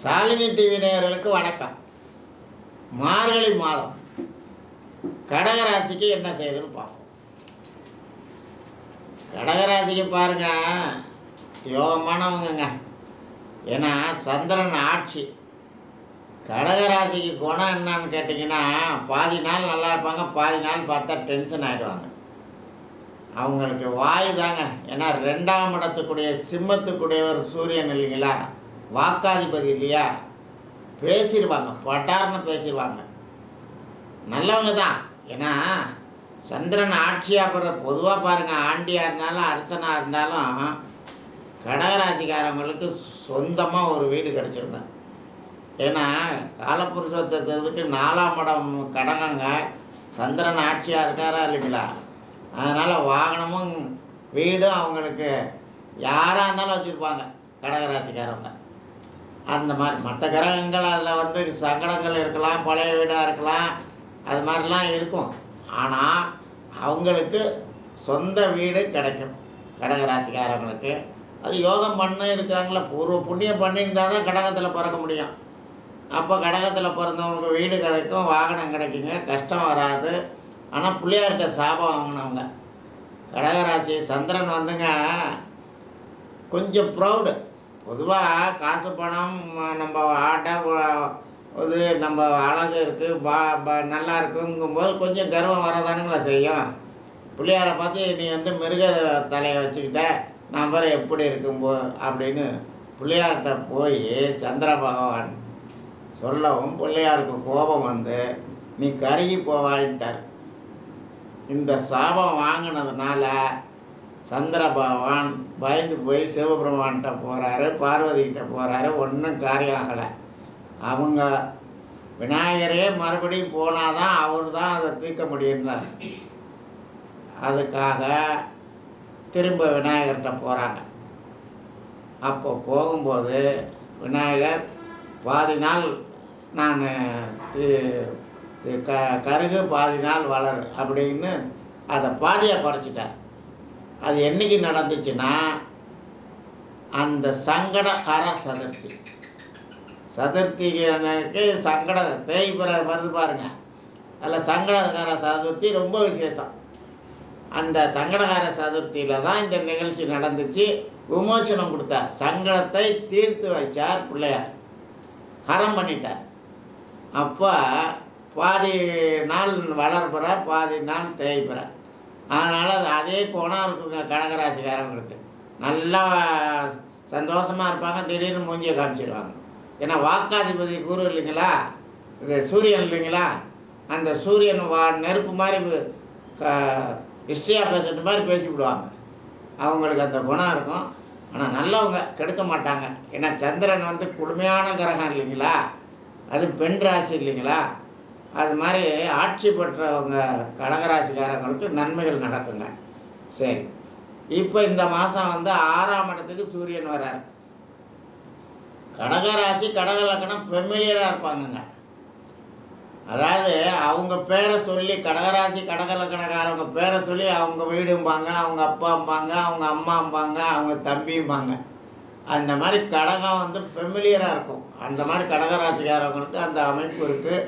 Shalini TV நேயர்களுக்கு வணக்கம். மார்கழி மாதம். கடகராசிக்கு என்ன செய்யுதுன்னு பார்ப்போம். கடகராசிக்கு பாருங்க யோகமானவங்கங்க ஏன்னா சந்திரன் ஆட்சி. கடகராசிக்கு குணம் என்னன்னு கேட்டிங்கன்னா பாதி நாள் நல்லா இருப்பாங்க பாதி நாள் பார்த்தா டென்ஷன் ஆகிடுவாங்க அவங்களுக்கு வாய் தாங்க. ஏன்னா ரெண்டாம் இடத்துக்குடைய சிம்மத்துக்குடையவர் சூரியன் இல்லைங்களா? வாக்காதிபதி இல்லையா? பேசிடுவாங்க பட்டார்னு பேசிடுவாங்க நல்லவங்க தான். ஏன்னா சந்திரன் ஆட்சியாக போகிற பொதுவாக பாருங்கள் ஆண்டியாக இருந்தாலும் அரசனாக இருந்தாலும் கடகராசிக்காரங்களுக்கு சொந்தமாக ஒரு வீடு கிடச்சிருந்தேன் ஏன்னா காலப்புருஷத்துக்கு நாலாம் இடம் கடகங்க சந்திரன் ஆட்சியாக இருக்காரா இல்லைங்களா? அதனால் வாகனமும் வீடும் அவங்களுக்கு யாராக இருந்தாலும் வச்சுருப்பாங்க கடகராசிக்காரவங்க. அந்த மாதிரி மற்ற கிரகங்கள் அதில் வந்து சங்கடங்கள் இருக்கலாம் பழைய வீடாக இருக்கலாம் அது மாதிரிலாம் இருக்கும். ஆனால் அவங்களுக்கு சொந்த வீடு கிடைக்கும். கடகராசிக்காரங்களுக்கு. அது யோகம் பண்ண இருக்கிறாங்களா பூர்வ புண்ணியம் பண்ணியிருந்தால் தான் கடகத்தில் பிறக்க முடியும். அப்போ கடகத்தில் பிறந்தவங்களுக்கு வீடு கிடைக்கும் வாகனம் கிடைக்குங்க. கஷ்டம் வராது. ஆனால் பிள்ளையார்கிட்ட சாபம் வாங்கினவங்க. கடகராசி சந்திரன் வந்துங்க கொஞ்சம் ப்ரௌடு பொதுவாக காசு பணம் நம்ம ஆட்டை இது நம்ம அழகு இருக்குது பா பா நல்லா இருக்குங்கும்போது கொஞ்சம் கர்வம் வரதானுங்களா செய்யும். பிள்ளையாரை பார்த்து நீ வந்து மிருக தலையை வச்சுக்கிட்ட நான் பாரு எப்படி இருக்கும்போ அப்படின்னு பிள்ளையார்கிட்ட போய் சந்திர பகவான் சொல்லவும் பிள்ளையாருக்கு கோபம் வந்து நீ கருகி போவான்ட்டார் இந்த சாபம் வாங்கினதுனால சந்திர பகவான் பயந்து போய் சிவபெருமான்கிட்ட போகிறாரு பார்வதிக்கிட்ட போகிறாரு ஒன்றும் காரியம் ஆகலை அவங்க விநாயகரே மறுபடியும் போனால் தான் அவர் தான் அதை தீர்க்க முடியும்னார். அதுக்காக திரும்ப விநாயகர்கிட்ட போகிறாங்க அப்போ போகும்போது விநாயகர் பாதி நாள் நான் தீ க கருகு பாதி நாள் வளரு அப்படின்னு அதை பாதியாக குறைச்சிட்டார். அது என்னைக்கு நடந்துச்சுன்னா அந்த சங்கட அற சதுர்த்தி. சதுர்த்திக்கு சங்கட தேய்பிற வருது பாருங்க. அதில் சங்கடகார சதுர்த்தி ரொம்ப விசேஷம். அந்த சங்கடகார சதுர்த்தியில் தான் இந்த நிகழ்ச்சி நடந்துச்சு. விமோசனம் கொடுத்தார். சங்கடத்தை தீர்த்து வைச்சார் பிள்ளையார். ஹரம் பண்ணிட்டார். அப்போ பாதி நாள் வளர்ப்புற பாதி நாள் தேய்ப்புற. அதனால் அது அதே குணம் இருக்குங்க கடகராசிக்காரங்களுக்கு. நல்லா சந்தோஷமாக இருப்பாங்க திடீர்னு மூஞ்சியை காமிச்சிடுவாங்க ஏன்னா வாக்காதிபதி குரு இல்லைங்களா? இது சூரியன் இல்லைங்களா? அந்த சூரியன் வா நெருப்பு மாதிரி க ஹிஸ்ட்ரியாக பேசுகிற மாதிரி பேசிவிடுவாங்க. அவங்களுக்கு அந்த குணம் இருக்கும். ஆனால் நல்லவங்க கெடுக்க மாட்டாங்க. ஏன்னா சந்திரன் வந்து குளுமையான கிரகம் இல்லைங்களா? அது பெண் ராசி இல்லைங்களா? அது மாதிரி ஆட்சி பெற்றவங்க கடகராசிக்காரங்களுக்கு நன்மைகள் நடக்குங்க. சரி. இப்போ இந்த மாதம் வந்து ஆறாம் இடத்துக்கு சூரியன் வர்றார் கடகராசி கடக லக்கணம் ஃபெமிலியராக இருப்பாங்கங்க. அதாவது அவங்க பேரை சொல்லி கடகராசி கடக லக்கணக்காரவங்க பேரை சொல்லி அவங்க வீடும்பாங்க அவங்க அப்பாம்பாங்க அவங்க அம்மாம்பாங்க அவங்க தம்பிம்பாங்க அந்த மாதிரி கடகம் வந்து ஃபெமிலியராக இருக்கும். அந்த மாதிரி கடகராசிக்காரவங்களுக்கு அந்த அமைப்பு இருக்குது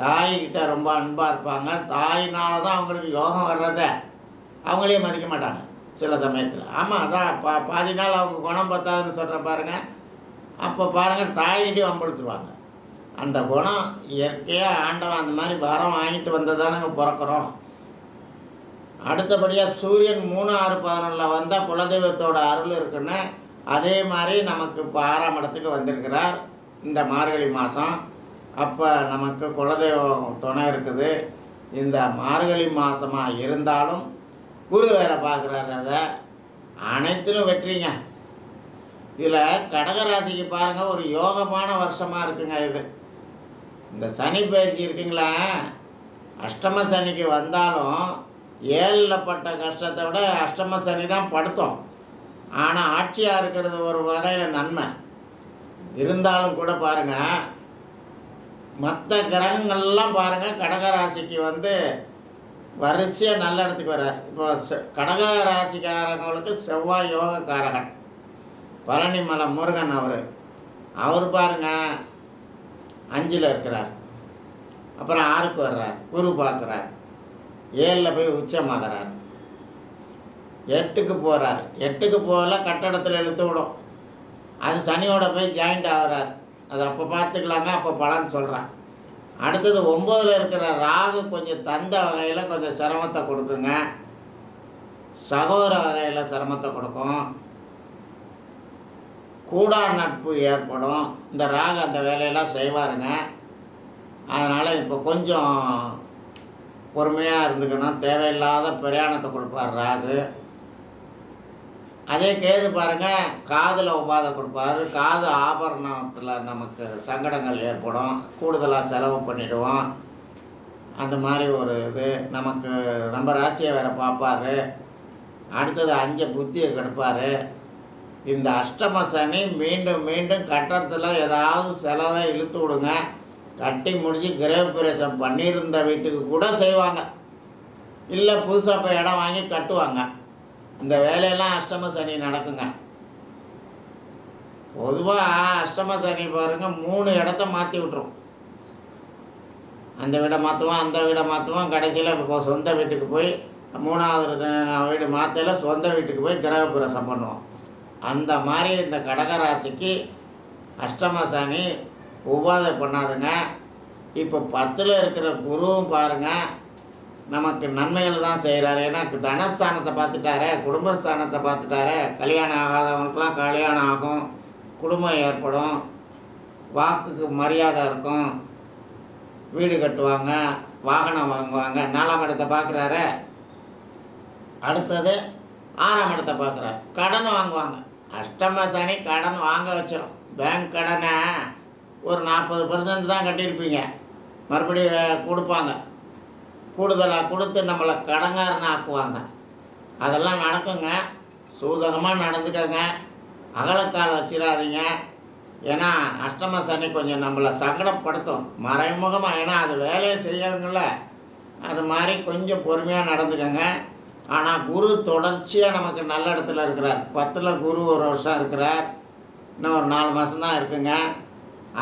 தாய்கிட்ட ரொம்ப அன்பாக இருப்பாங்க. தாயினால தான் அவங்களுக்கு யோகம் வர்றதே அவங்களே மதிக்க மாட்டாங்க சில சமயத்தில். ஆமாம் அதான் பா பாதி நாள் அவங்க குணம் பத்தாதுன்னு சொல்கிற பாருங்க. அப்போ பாருங்கள் தாய்கிட்டே வம்பழுத்துருவாங்க. அந்த குணம் இயற்கையாக ஆண்டவன் அந்த மாதிரி வரம் வாங்கிட்டு வந்ததானங்க பிறக்கிறோம். அடுத்தபடியாக சூரியன் மூணு ஆறு பதினொன்றில் வந்தால் குலதெய்வத்தோட அருள் இருக்குன்னு அதே மாதிரி நமக்கு இப்போ ஆறாம் இடத்துக்கு வந்திருக்கிறார் இந்த மார்கழி மாதம் அப்போ நமக்கு குலதெய்வம் துணை இருக்குது. இந்த மார்கழி மாதமாக இருந்தாலும் குரு வேற பார்க்குறாரு அதை. அனைத்திலும் வெற்றிங்க. இதில் கடகராசிக்கு பாருங்கள் ஒரு யோகமான வருஷமாக இருக்குங்க இது. இந்த சனி பயிற்சி இருக்குங்களா? அஷ்டம சனிக்கு வந்தாலும் ஏழில் பட்ட கஷ்டத்தை விட அஷ்டம சனி தான் படுத்தோம். ஆனால் ஆட்சியாக இருக்கிறது ஒரு வகையில் நன்மை. இருந்தாலும் கூட பாருங்கள் மற்ற கிரகங்கள்லாம் பாருங்கள் கடகராசிக்கு வந்து வரிசையாக நல்ல இடத்துக்கு வர்றார் இப்போ செ- கடக ராசிக்காரங்களுக்கு செவ்வாய் யோகக்காரகன் பழனிமலை முருகன் அவர். அவர் பாருங்க அஞ்சில் இருக்கிறார். அப்புறம் ஆறுக்கு வர்றார் குரு பார்க்குறார். ஏழில் போய் உச்சமாகறார். எட்டுக்கு போகிறார் எட்டுக்கு போகல கட்டடத்தில் இழுத்து விடும். அது சனியோட போய் ஜாயிண்ட் ஆகிறார். அது அப்போ பார்த்துக்கலாங்க அப்போ பலன் சொல்கிறேன் அடுத்தது ஒம்போதில் இருக்கிற ராகு கொஞ்சம் தந்த வகையில் கொஞ்சம் சிரமத்தை கொடுக்குங்க. சகோதர வகையில் சிரமத்தை கொடுக்கும். கூடா நட்பு ஏற்படும். இந்த ராகு அந்த வேலையெல்லாம் செய்வாருங்க. அதனால் இப்போ கொஞ்சம் பொறுமையாக இருந்துக்கணும். தேவையில்லாத பிரயாணத்தை கொடுப்பார் ராகு. அதே கேது பாருங்க காதில் உபாதை கொடுப்பாரு காது ஆபரணத்தில் நமக்கு சங்கடங்கள் ஏற்படும் கூடுதலாக செலவு பண்ணிவிடுவோம் அந்த மாதிரி ஒரு இது. நமக்கு நம்ம ராசியை வேறு பார்ப்பாரு. அடுத்தது அஞ்சு புத்தியை கெடுப்பார். இந்த அஷ்டம சனி மீண்டும் மீண்டும் கட்டத்தில் ஏதாவது செலவை இழுத்து விடுங்க. கட்டி முடிச்சு கிரகப்பிரவேசம் பண்ணியிருந்த வீட்டுக்கு கூட செய்வாங்க. இல்லை புதுசாக இப்போ இடம் வாங்கி கட்டுவாங்க. இந்த வேலையெல்லாம் அஷ்டம சனி நடக்குங்க. பொதுவாக அஷ்டம சனி பாருங்க மூணு இடத்த மாற்றி விட்ரும் அந்த வீடை மாற்றுவோம் அந்த வீடை மாற்றுவோம் கடைசியில் இப்போ சொந்த வீட்டுக்கு போய் மூணாவது வீடு மாற்றல சொந்த வீட்டுக்கு போய் கிரகப்பிரசம் பண்ணுவோம். அந்த மாதிரி இந்த கடகராசிக்கு அஷ்டம சனி உபாதை பண்ணாதுங்க. இப்போ பத்தில் இருக்கிற குருவும் பாருங்கள் நமக்கு நன்மைகள் தான் செய்கிறாரு ஏன்னா தனஸ்தானத்தை பார்த்துட்டாரு குடும்பஸ்தானத்தை பார்த்துட்டாரு கல்யாணம் ஆகாதவங்களுக்குலாம் கல்யாணம் ஆகும் குடும்பம் ஏற்படும் வாக்குக்கு மரியாதை இருக்கும் வீடு கட்டுவாங்க வாகனம் வாங்குவாங்க நாலாம் இடத்தை பார்க்குறாரு அடுத்தது ஆறாம் இடத்தை பார்க்குறாரு. கடன் வாங்குவாங்க. அஷ்டம சனி கடன் வாங்க வச்சிடும் பேங்க் கடனை ஒரு நாற்பது பர்சன்ட் தான் கட்டியிருப்பீங்க. மறுபடியும் கொடுப்பாங்க. கூடுதலாக கொடுத்து நம்மளை கடங்காரன் ஆக்குவாங்க அதெல்லாம் நடக்குங்க. சூதகமாக நடந்துக்கங்க. அகலக்கால் வச்சிடாதீங்க. ஏன்னா அஷ்டம சனி கொஞ்சம் நம்மளை சங்கடப்படுத்தும். மறைமுகமாக ஏன்னா அது வேலையை செய்யறதுங்கள அது மாதிரி கொஞ்சம் பொறுமையாக நடந்துக்கங்க. ஆனால் குரு தொடர்ச்சியாக நமக்கு நல்ல இடத்துல இருக்கிறார். பத்தில் குரு ஒரு வருஷம் இருக்கிறார். இன்னும் ஒரு நாலு மாதம்தான் இருக்குங்க.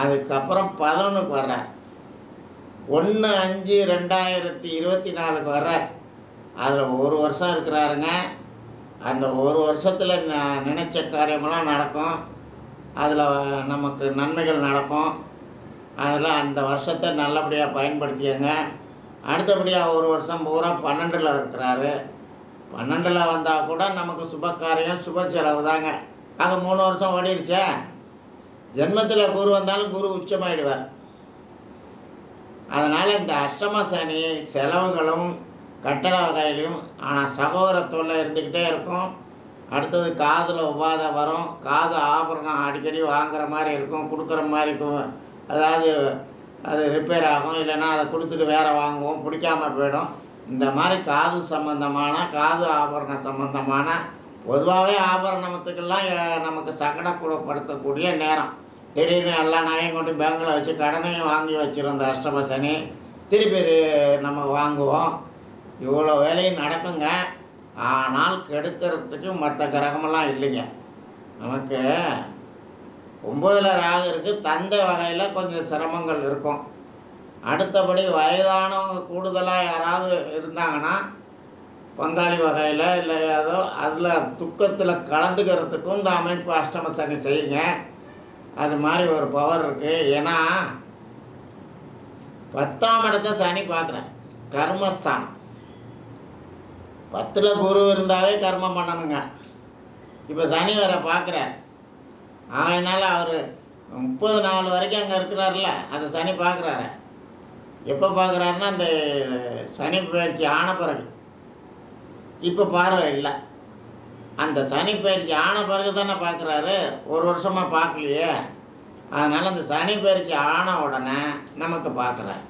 அதுக்கப்புறம் பதினொன்றுக்கு வர்றார். ஒன்று அஞ்சு ரெண்டாயிரத்தி இருபத்தி நாலுக்கு வர்றார். அதில் ஒரு வருஷம் இருக்கிறாருங்க. அந்த ஒரு வருஷத்தில் ந நினைச்ச காரியமெல்லாம் நடக்கும். அதில் நமக்கு நன்மைகள் நடக்கும். அதில் அந்த வருஷத்தை நல்லபடியாக பயன்படுத்தியங்க அடுத்தபடியாக ஒரு வருஷம் பூரா பன்னெண்டில் இருக்கிறாரு. பன்னெண்டில் வந்தால் கூட நமக்கு சுப காரியம் சுப செலவு தாங்க. அது மூணு வருஷம் ஓடிடுச்சே ஜென்மத்தில் குரு வந்தாலும் குரு உச்சமாயிடுவார். அதனால் இந்த அஷ்டம சனி செலவுகளும் கட்டட வகையிலையும் ஆனால் சகோதர இருந்துக்கிட்டே இருக்கும். அடுத்தது காதில் உபாதை வரும். காது ஆபரணம் அடிக்கடி வாங்குற மாதிரி இருக்கும். கொடுக்குற மாதிரி இருக்கும் அதாவது அது ரிப்பேர் ஆகும். இல்லைன்னா அதை கொடுத்துட்டு வேறு வாங்குவோம். பிடிக்காம போயிடும். இந்த மாதிரி காது சம்பந்தமான காது ஆபரணம் சம்பந்தமான பொதுவாகவே ஆபரணத்துக்கெல்லாம் நமக்கு சங்கடப்படுத்தக்கூடிய நேரம். திடீர்னு எல்லா நாயும் கொண்டு பேங்கில் வச்சு கடனையும் வாங்கி வச்சுருந்த அஷ்டம சனி திருப்பி நம்ம வாங்குவோம். இவ்வளோ வேலையும் நடக்குங்க. ஆனால் கெடுக்கிறதுக்கு மற்ற கிரகமெல்லாம் இல்லைங்க. நமக்கு ஒம்பதில் ராகு இருக்குது தந்தை வகையில் கொஞ்சம் சிரமங்கள் இருக்கும். அடுத்தபடி வயதானவங்க கூடுதலாக யாராவது இருந்தாங்கன்னா பங்காளி வகையில் இல்லை ஏதோ அதில் துக்கத்தில் கலந்துக்கிறதுக்கும் இந்த அமைப்பு அஷ்டம சனி செய்யுங்க. அது மாதிரி ஒரு பவர் இருக்குது ஏன்னா பத்தாம் இடத்த சனி பார்க்குறேன் கர்மஸ்தானம். பத்தில் குரு இருந்தாவே கர்மம் பண்ணணுங்க. இப்போ சனி வேற பார்க்குறார். அதனால் அவர் முப்பது நாள் வரைக்கும் அங்கே இருக்கிறார்ல அதை சனி பார்க்குறாரு. எப்போ பார்க்குறாருன்னா அந்த சனி பயிற்சி ஆன பிறகு. இப்போ பார்வை இல்லை அந்த சனி பயிற்சி ஆன பிறகு தானே பார்க்குறாரு. ஒரு வருஷமாக பார்க்கலையே. அதனால் அந்த சனி பயிற்சி ஆன உடனே நமக்கு பார்க்குறாரு.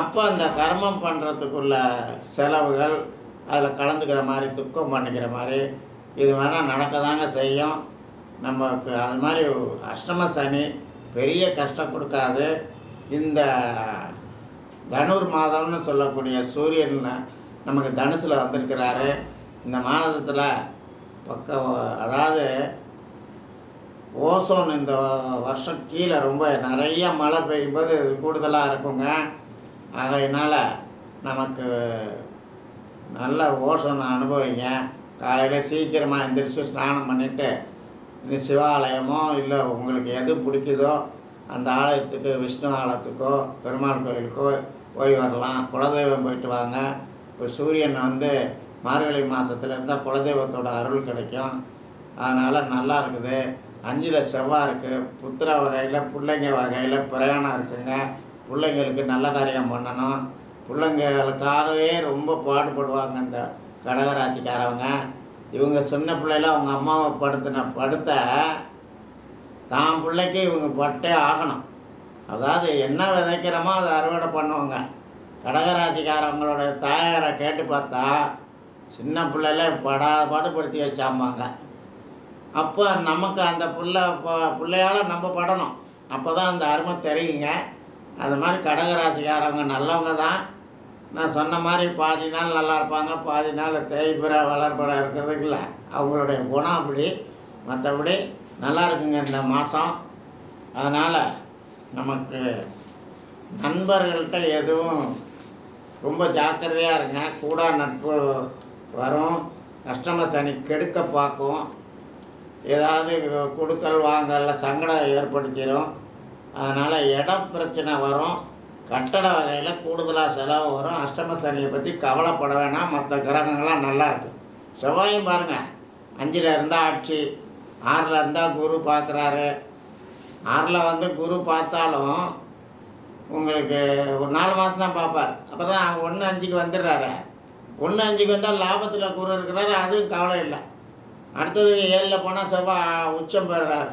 அப்போ அந்த கர்மம் பண்ணுறதுக்குள்ள செலவுகள் அதில் கலந்துக்கிற மாதிரி துக்கம் பண்ணிக்கிற மாதிரி இது வேணால் நடக்க தாங்க செய்யும். நமக்கு அது மாதிரி அஷ்டம சனி பெரிய கஷ்டம் கொடுக்காது. இந்த தனுர் மாதம்னு சொல்லக்கூடிய சூரியன் நமக்கு தனுசில் வந்திருக்கிறாரு. இந்த மாதத்தில் பக்கம் அதாவது ஓசோன் இந்த வருஷம் கீழே ரொம்ப நிறைய மழை பெய்யும்போது கூடுதலாக இருக்குங்க. ஆகையினால் நமக்கு நல்ல ஓசோன் அனுபவிங்க. காலையில் சீக்கிரமாக எந்திரிச்சு ஸ்நானம் பண்ணிவிட்டு இந்த சிவாலயமோ இல்லை உங்களுக்கு எது பிடிக்குதோ அந்த ஆலயத்துக்கு விஷ்ணு ஆலயத்துக்கோ பெருமாள் கோயிலுக்கோ போய் வரலாம். குலதெய்வம் போயிட்டு வாங்க. இப்போ சூரியன் வந்து மார்கழி மாதத்தில் இருந்தால் குலதெய்வத்தோட அருள் கிடைக்கும். அதனால் நல்லா இருக்குது. அஞ்சில் செவ்வாய் இருக்குது புத்திர வகையில் பிள்ளைங்க வகையில் பிரயாணம் இருக்குங்க. பிள்ளைங்களுக்கு நல்ல காரியம் பண்ணணும். பிள்ளைங்களுக்காகவே ரொம்ப பாடுபடுவாங்க இந்த கடகராசிக்காரவங்க. இவங்க சின்ன பிள்ளையில அவங்க அம்மாவை படுத்தின படுத்த தான் பிள்ளைக்கு இவங்க பட்டே ஆகணும். அதாவது என்ன விதைக்கிறோமோ அதை அறுவடை பண்ணுவாங்க. கடகராசிக்காரவங்களோட தாயாரை கேட்டு பார்த்தா சின்ன பிள்ளைல படா பாடுபடுத்தி வச்சாமாங்க அப்போ நமக்கு அந்த பிள்ளை ப- நம்ம படணும். அப்போ தான் அந்த அருமை தெரியுங்க. அது மாதிரி கடகராசிக்காரவங்க நல்லவங்க தான். நான் சொன்ன மாதிரி பாதி நாள் நல்லா இருப்பாங்க பாதி நாள் தேய்பிற வளர்ப்புற இருக்கிறதுக்கு இல்லை. அவங்களுடைய குணம் அப்படி. மற்றபடி நல்லா இருக்குங்க இந்த மாதம் அதனால் நமக்கு நண்பர்கள்ட்ட எதுவும் ரொம்ப ஜாக்கிரதையாக இருங்க. கூட நட்பு வரும். அஷ்டம சனி கெடுக்க பார்க்கும். ஏதாவது கொடுக்கல் வாங்கல சங்கடம் ஏற்படுத்திடும் அதனால் இட பிரச்சனை வரும். கட்டட வகையில் கூடுதலாக செலவு வரும். அஷ்டம சனியை பற்றி கவலைப்பட வேணாம். மற்ற கிரகங்கள்லாம் நல்லாயிருக்கு செவ்வாயும் பாருங்கள் அஞ்சில் இருந்தால் ஆட்சி ஆறில் இருந்தால் குரு பார்க்குறாரு. ஆறில் வந்து குரு பார்த்தாலும் உங்களுக்கு ஒரு நாலு மாதம் தான் பார்ப்பார். அப்புறம் தான் ஒன்று அஞ்சுக்கு வந்துடுறாரு. ஒன்று அஞ்சுக்கு வந்தால் லாபத்தில் குரு இருக்கிறாரு அதுவும் கவலை இல்லை. அடுத்தது ஏழில் போனால் செவ்வாய் உச்சம் பெறுறாரு.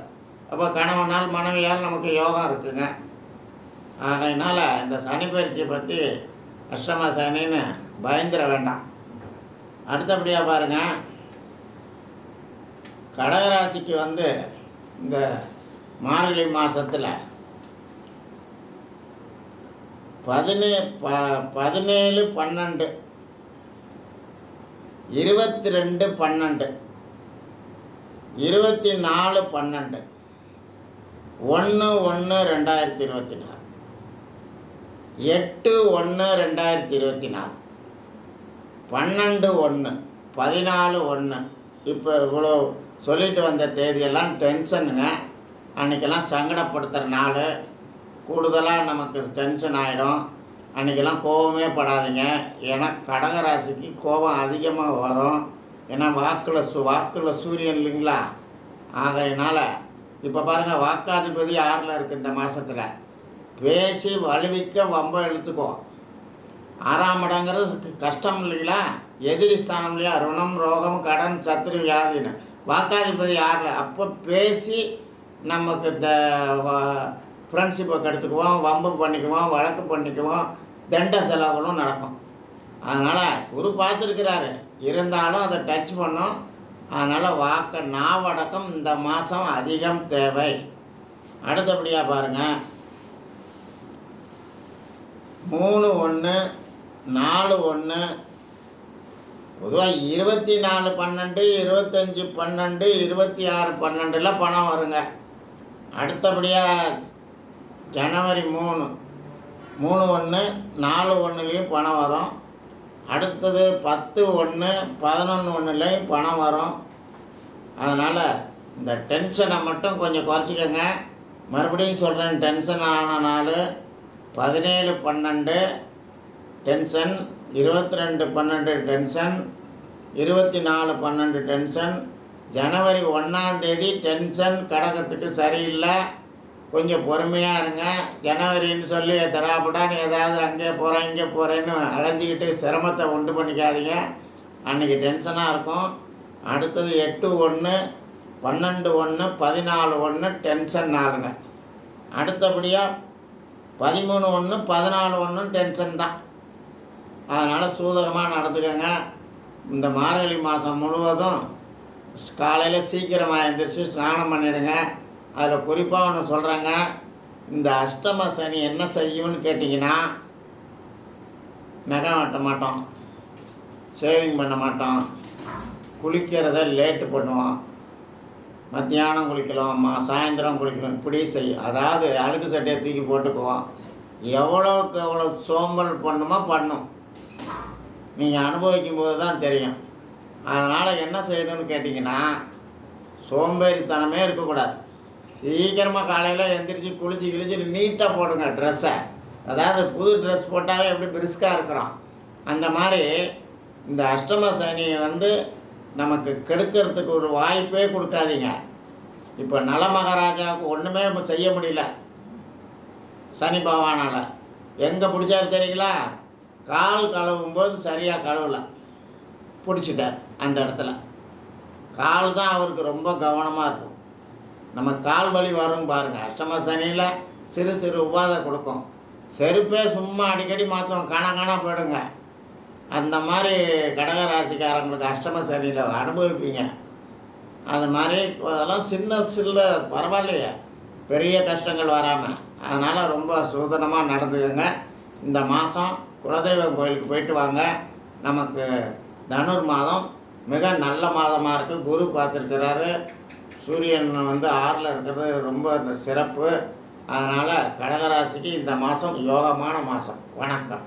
அப்போ கணவனால் மனைவியால் நமக்கு யோகம் இருக்குங்க. அதனால் இந்த சனி பயிற்சியை பற்றி அஷ்டம சனின்னு பயந்துட வேண்டாம். அடுத்தபடியாக பாருங்கள் கடகராசிக்கு வந்து இந்த மார்கழி மாதத்தில் பதினே ப பதினேழு பன்னெண்டு இருபத்தி ரெண்டு பன்னெண்டு. இருபத்தி நாலு பன்னெண்டு. ஒன்று ஒன்று ரெண்டாயிரத்தி இருபத்தி நாலு எட்டு ஒன்று ரெண்டாயிரத்தி இருபத்தி நாலு பன்னெண்டு ஒன்று பதினாலு ஒன்று இப்போ இவ்வளோ சொல்லிட்டு வந்த தேதியெல்லாம் டென்ஷனுங்க. அன்றைக்கெல்லாம் சங்கடப்படுத்துகிற நாள். கூடுதலாக நமக்கு டென்ஷன் ஆகிடும் அன்றைக்கெல்லாம் கோபமே படாதீங்க. ஏன்னா கடகராசிக்கு கோபம் அதிகமாக வரும். ஏன்னா வாக்கில் சு வாக்கில் சூரியன் இல்லைங்களா? ஆகையினால் இப்போ பாருங்கள் வாக்காதிபதி ஆறில் இருக்குது இந்த மாதத்தில் பேசி வலுவிக்க வம்ப இழுத்துக்கோ. ஆறாம் இடங்கிறது கஷ்டம் இல்லைங்களா? எதிரி ஸ்தானம் இல்லையா? ருணம் ரோகம் கடன் சத்துரு வியாதின்னு. வாக்காதிபதி ஆறில். அப்போ பேசி நமக்கு இந்த ஃப்ரெண்ட்ஷிப்பை கெடுத்துக்குவோம் வம்பு பண்ணிக்குவோம் வழக்கு பண்ணிக்குவோம். தண்ட செலவுகளும் நடக்கும். அதனால் குரு பார்த்துருக்கிறாரு. இருந்தாலும் அதை டச் பண்ணும். அதனால் வாக்க நாவடக்கம் இந்த மாதம் அதிகம் தேவை. அடுத்தபடியாக பாருங்கள் மூணு ஒன்று நாலு ஒன்று பொதுவாக இருபத்தி நாலு பன்னெண்டு இருபத்தஞ்சி பன்னெண்டு இருபத்தி ஆறு பன்னெண்டில் பணம் வருங்க. அடுத்தபடியாக ஜனவரி மூணு மூணு ஒன்று நாலு ஒன்றுலேயும் பணம் வரும். அடுத்தது பத்து ஒன்று பதினொன்று ஒன்றுலேயும் பணம் வரும். அதனால் இந்த டென்ஷனை மட்டும் கொஞ்சம் குறைச்சிக்கோங்க. மறுபடியும் சொல்கிறேன் டென்ஷன் ஆன நாள் பதினேழு பன்னெண்டு டென்ஷன் இருபத்தி ரெண்டு பன்னெண்டு டென்ஷன் இருபத்தி நாலு பன்னெண்டு டென்ஷன் ஜனவரி ஒன்றாந்தேதி டென்ஷன் கடகத்துக்கு சரியில்லை. கொஞ்சம் பொறுமையாக இருங்க. ஜனவரின்னு சொல்லி தராபடான்னு ஏதாவது அங்கே போகிறேன் இங்கே போகிறேன்னு அலைஞ்சிக்கிட்டு சிரமத்தை உண்டு பண்ணிக்காதீங்க. அன்றைக்கி டென்ஷனாக இருக்கும். அடுத்தது எட்டு ஒன்று பன்னெண்டு ஒன்று பதினாலு ஒன்று டென்ஷன் நாளுங்க. அடுத்தபடியாக பதிமூணு ஒன்று பதினாலு ஒன்றும் டென்ஷன் தான். அதனால் சூதகமாக நடந்துக்கோங்க. இந்த மார்கழி மாதம் முழுவதும் காலையில் சீக்கிரமாக எழுந்திரிச்சு ஸ்நானம் பண்ணிவிடுங்க அதில் குறிப்பாக ஒன்று சொல்கிறாங்க இந்த அஷ்டம சனி என்ன செய்யும்னு கேட்டிங்கன்னா நகம் வெட்ட மாட்டோம் ஷேவிங் பண்ண மாட்டோம் குளிக்கிறத லேட்டு பண்ணுவோம் மத்தியானம் குளிக்கலாம் மா சாயந்தரம் குளிக்கலாம் இப்படி செய்யும் அதாவது அழுக்கு சட்டையை தூக்கி போட்டுக்குவோம் எவ்வளோக்கு எவ்வளோ சோம்பல் பண்ணுமோ பண்ணும். நீங்கள் அனுபவிக்கும் போது தான் தெரியும். அதனால் என்ன செய்யணும்னு கேட்டிங்கன்னா சோம்பேறித்தனமே இருக்கக்கூடாது. சீக்கிரமாக காலையில் எந்திரிச்சு குளிச்சு கிழிச்சிட்டு நீட்டாக போடுங்க ட்ரெஸ்ஸை அதாவது புது ட்ரெஸ் போட்டாவே எப்படி பிரிஸ்காக இருக்கிறோம் அந்த மாதிரி இந்த அஷ்டம சனியை வந்து நமக்கு கெடுக்கிறதுக்கு ஒரு வாய்ப்பே கொடுக்காதீங்க. இப்போ நல மகாராஜாவுக்கு ஒன்றுமே செய்ய முடியல. சனி பகவானால். எங்கே பிடிச்சாரு தெரியுங்களா? கால் கழுவும் போது சரியாக கழுவலை. பிடிச்சிட்டார் அந்த இடத்துல. கால் தான் அவருக்கு ரொம்ப கவனமாக இருக்கும். நம்ம கால் வலி வரும் பாருங்கள் அஷ்டம சனியில் சிறு சிறு உபாதை கொடுக்கும். செருப்பே சும்மா அடிக்கடி மாற்றுவோம் காணா காணா போயிடுங்க. அந்த மாதிரி கடக ராசிக்காரங்களுக்கு அஷ்டம சனியில் அனுபவிப்பீங்க. அது மாதிரி அதெல்லாம் சின்ன சில்ல பரவாயில்லையே. பெரிய கஷ்டங்கள் வராமல் அதனால் ரொம்ப சூதனமாக நடந்துக்கங்க. இந்த மாதம் குலதெய்வம் கோயிலுக்கு போயிட்டு வாங்க. நமக்கு தனுர் மாதம் மிக நல்ல மாதமாக இருக்குது குரு பார்த்துருக்கிறாரு. சூரியன் வந்து ஆறில் இருக்கிறது ரொம்ப சிறப்பு. அதனால் கடகராசிக்கு இந்த மாதம் யோகமான மாதம் வணக்கம்.